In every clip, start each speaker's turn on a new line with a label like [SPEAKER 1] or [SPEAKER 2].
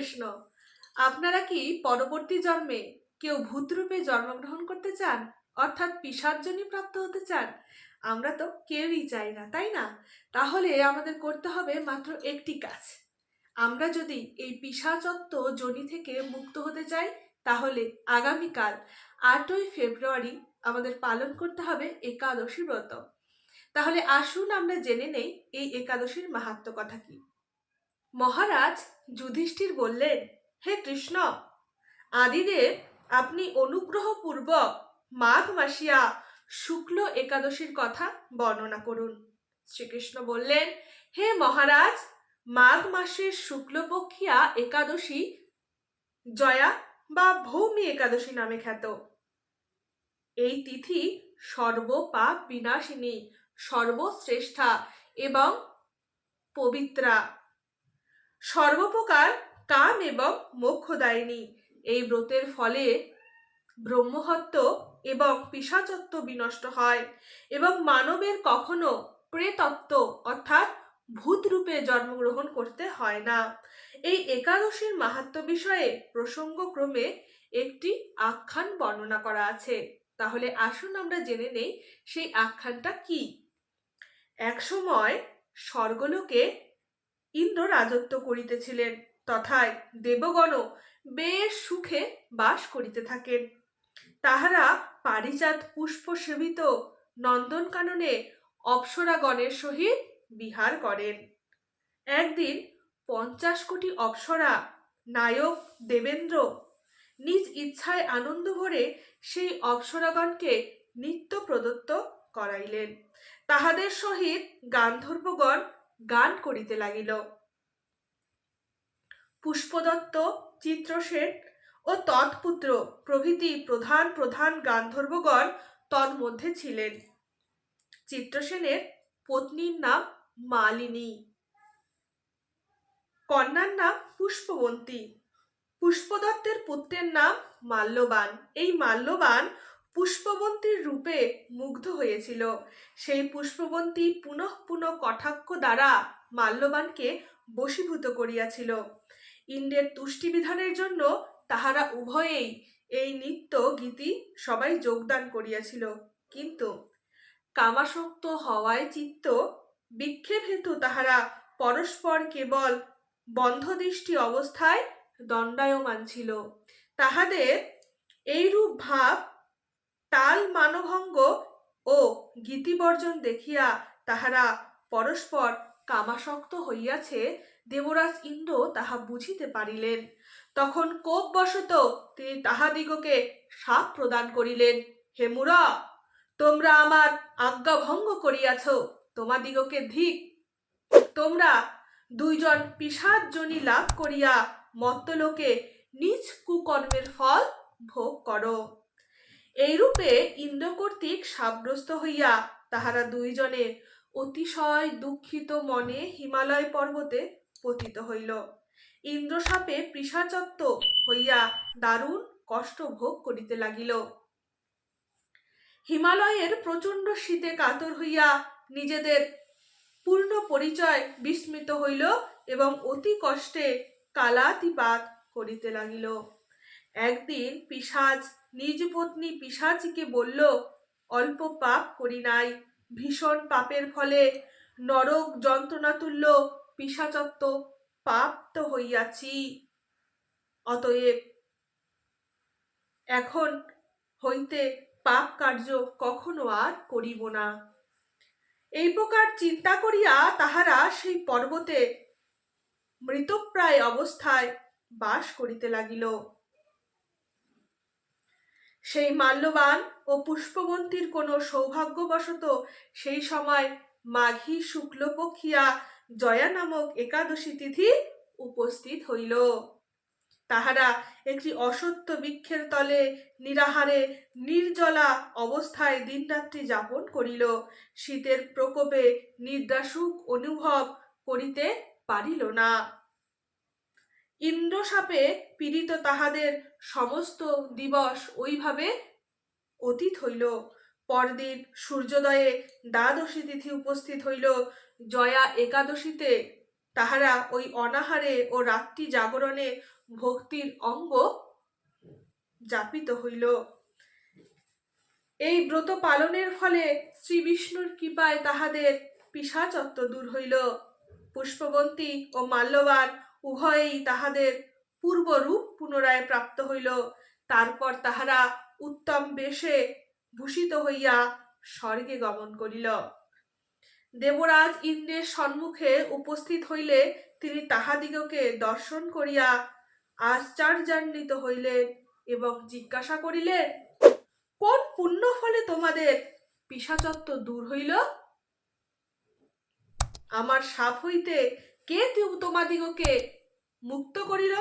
[SPEAKER 1] কৃষ্ণ, আপনারা কি পরবর্তী জন্মে কেউ ভূতরূপে জন্মগ্রহণ করতে চান, অর্থাৎ পিসার্জনী প্রাপ্ত হতে চান? আমরা তো কেউই চাই না, তাই না? তাহলে আমাদের করতে হবে মাত্র একটি কাজ। আমরা যদি এই পিসাচত্ব জনি থেকে মুক্ত হতে চাই, তাহলে আগামীকাল আটই ফেব্রুয়ারি আমাদের পালন করতে হবে একাদশী ব্রত। তাহলে আসুন আমরা জেনে নেই এই একাদশীর মাহাত্ম কথা কি। মহারাজ যুধিষ্ঠির বললেন, হে কৃষ্ণ, আদিদেব, আপনি অনুগ্রহপূর্বক মাঘ মাসিয়া শুক্ল একাদশীর কথা বর্ণনা করুন। শ্রীকৃষ্ণ বললেন, হে মহারাজ, মাঘ মাসের শুক্লপক্ষিয়া একাদশী জয়া বা ভৌমি একাদশী নামে খ্যাত। এই তিথি সর্বপাপ বিনাশিনী, সর্বশ্রেষ্ঠা এবং পবিত্রা। সর্বপ্রকার কাম এবং মোক্ষদায়িনী। এই ব্রতের ফলে ব্রহ্মহত্য এবং পিসাচত্ব বিনষ্ট হয় এবং মানবের কখনো প্রেতত্ব অর্থাৎ ভূত রূপে জন্মগ্রহণ করতে হয় না। এই একাদশীর মাহাত্ম বিষয়ে প্রসঙ্গক্রমে একটি আখ্যান বর্ণনা করা আছে। তাহলে আসুন আমরা জেনে নেই সেই আখ্যানটা কি। এক সময় স্বর্গলোকে ইন্দ্র রাজত্ব করিতেছিলেন, তথায় দেবগণ বেশ সুখে বাস করিতে থাকেন। তাহারা পারিজাত পুষ্প সেবিত নন্দনকাননে অপ্সরাগণের সহিত বিহার করেন। একদিন পঞ্চাশ কোটি অপ্সরা নায়ক দেবেন্দ্র নিজ ইচ্ছায় আনন্দ ভরে সেই অপ্সরাগণকে নিত্য প্রদত্ত করাইলেন। তাহাদের সহিত গান্ধর্বগণ গান করিতে লাগিল। পুষ্পদত্ত চিত্রসেন ও তৎপুত্র প্রভৃতি প্রধান প্রধান গান্ধর্বগণ তন্মধ্যে ছিলেন। চিত্রসেনের পত্নীর নাম মালিনী। কন্যার নাম পুষ্পবন্তী। পুষ্পদত্তের পুত্রের নাম মাল্যবান। এই মাল্যবান পুষ্পবন্তীর রূপে মুগ্ধ হয়েছিল। সেই পুষ্পবন্তী পুনঃ পুনঃ কটাক্ষ দ্বারা মাল্যবানকে বশীভূত করিয়াছিল। ইন্দ্রের তুষ্টি বিধানের জন্য তাহারা উভয়েই এই নিত্য গীতি সবাই যোগদান করিয়াছিল। কিন্তু কামাসক্ত হওয়ায় চিত্ত বিক্ষেপ হেতু তাহারা পরস্পর কেবল বন্ধদৃষ্টি অবস্থায় দণ্ডায়মান ছিল। তাহাদের এইরূপ ভাব তাল মানভঙ্গ ও গীতিবর্জন দেখিয়া তাহারা পরস্পর কামাসক্ত হইয়াছে, দেবরাজ ইন্দ্র তাহা বুঝিতে পারিলেন। তখন কোপবশত তিনি তাহাদিগকে সাপ প্রদান করিলেন, হে মুরা, তোমরা আমার আজ্ঞা ভঙ্গ করিয়াছ, তোমাদিগকে ধিক। তোমরা দুইজন পিসাদ জনি লাভ করিয়া মত্তলোকে নিজ কুকর্মের ফল ভোগ করো। এইরূপে ইন্দ্র কর্তৃক সাব্যস্ত হইয়া তাহারা দুইজনে অতিশয় দুঃখিত মনে হিমালয় পর্বতে পতিত হইল। ইন্দ্রসাপে পিসাচত্ব হইয়া দারুণ কষ্ট ভোগ করিতে লাগিল। হিমালয়ের প্রচণ্ড শীতে কাতর হইয়া নিজেদের পূর্ণ পরিচয় বিস্মিত হইল এবং অতি কষ্টে কালাতিপাত করিতে লাগিল। একদিন পিসাজ নিজ পত্নী পিসাচিকে বলল, অল্প পাপ করি নাই। ভীষণ পাপের ফলে নরক যন্ত্রণাতুল্য পিসাচত্ব পাপ তো হইয়াছি। অতএব এখন হইতে পাপ কার্য কখনো আর করিব না। এই প্রকার চিন্তা করিয়া তাহারা সেই পর্বতে মৃতপ্রায় অবস্থায় বাস করিতে লাগিল। সেই মাল্যবান ও পুষ্পবন্তীর কোনো সৌভাগ্যবশত সেই সময় মাঘী শুক্লপক্ষিয়া জয়া নামক একাদশী তিথি উপস্থিত হইল। তাহারা একটি অসত্য বৃক্ষের তলে নিরাহারে, নির্জলা অবস্থায় দিনরাত্রি যাপন করিল। শীতের প্রকোপে নিদ্রাসুখ অনুভব করিতে পারিল না। ইন্দ্রসাপে পীড়িত তাহাদের সমস্ত দিবস ওইভাবে অতীত হইল। পরদিন সূর্যোদয়ে দ্বাদশী তিথি উপস্থিত হইল। জয়া একাদশীতে তাহারা ওই অনাহারে ও রাত্রি জাগরণে ভক্তির অঙ্গ যাপিত হইল। এই ব্রত পালনের ফলে শ্রী বিষ্ণুর কৃপায় তাহাদের পিসাচত্ব দূর হইল। পুষ্পবন্তী ও মাল্যবান উভয়েই তাহাদের পূর্বরূপ পুনরায় প্রাপ্ত হইল। তারপর তাহারা উত্তম বেশে ভূষিত হইয়া স্বর্গে গমন করিল। দেবরাজ ইন্দ্রের সম্মুখে উপস্থিত হইলে তিনি তাহাদিগকে দর্শন করিয়া আশ্চর্যান্বিত হইলেন এবং জিজ্ঞাসা করিলেন, কোন পুণ্য ফলে তোমাদের পিসাচত্ব দূর হইল? আমার সাপ হইতে কে তোমাদিগকে মুক্ত করিল?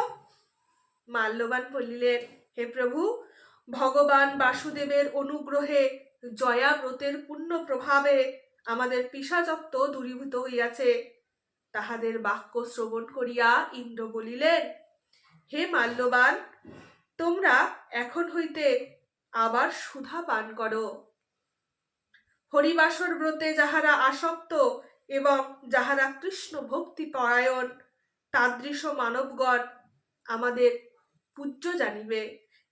[SPEAKER 1] মাল্যবান বলিলেন, হে প্রভু, ভগবান বাসুদেবের অনুগ্রহে জয়াব্রতের পূর্ণ প্রভাবে আমাদের পিসাচত্ব দূরীভূত হইয়াছে। তাহাদের বাক্য শ্রবণ করিয়া ইন্দ্র বলিলেন, হে মাল্যবান, তোমরা এখন হইতে আবার সুধা পান করো। হরিবাসর ব্রতে যাহারা আসক্ত এবং যাহারা কৃষ্ণ ভক্তি পরায়ণ, তাদৃশ মানবগণ আমাদের পূজ্য জানিবে,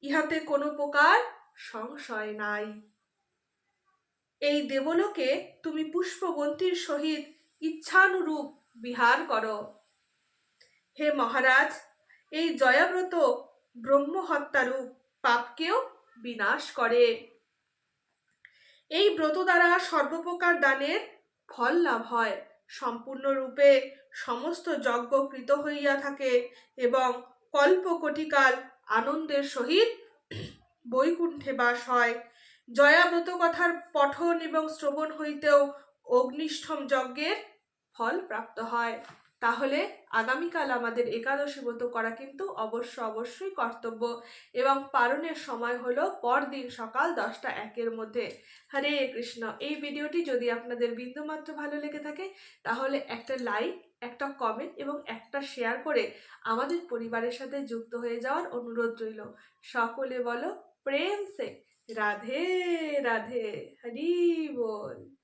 [SPEAKER 1] ইহাতে কোনো প্রকার সংশয় নাই। এই দেবলোকে তুমি পুষ্পবন্তীর সহিত ইচ্ছানুরূপ বিহার করো। হে মহারাজ, এই জয়াব্রত ব্রহ্মহত্যারূপ পাপকেও বিনাশ করে। এই ব্রত দ্বারা সর্বপ্রকার দানের ফল লাভ হয়। সম্পূর্ণরূপে সমস্ত যজ্ঞ কৃত হইয়া থাকে এবং কল্পকটিকাল আনন্দের সহিত বৈকুণ্ঠে বাস হয়। জয়াব্রত কথার পঠন এবং শ্রবণ হইতেও অগ্নিষ্ঠম যজ্ঞের ফল প্রাপ্ত হয়। তাহলে আগামীকাল আমাদের একাদশী ব্রত করা কিন্তু অবশ্য অবশ্যই কর্তব্য এবং পালনের সময় হলো পরদিন সকাল দশটা একের মধ্যে। হরে কৃষ্ণ। এই ভিডিওটি যদি আপনাদের বিন্দুমাত্র ভালো লেগে থাকে, তাহলে একটা লাইক, একটা কমেন্ট এবং একটা শেয়ার করে আমাদের পরিবারের সাথে যুক্ত হয়ে যাওয়ার অনুরোধ রইল। সকলে বলো, প্রেম সে। রাধে রাধে। হরি বল।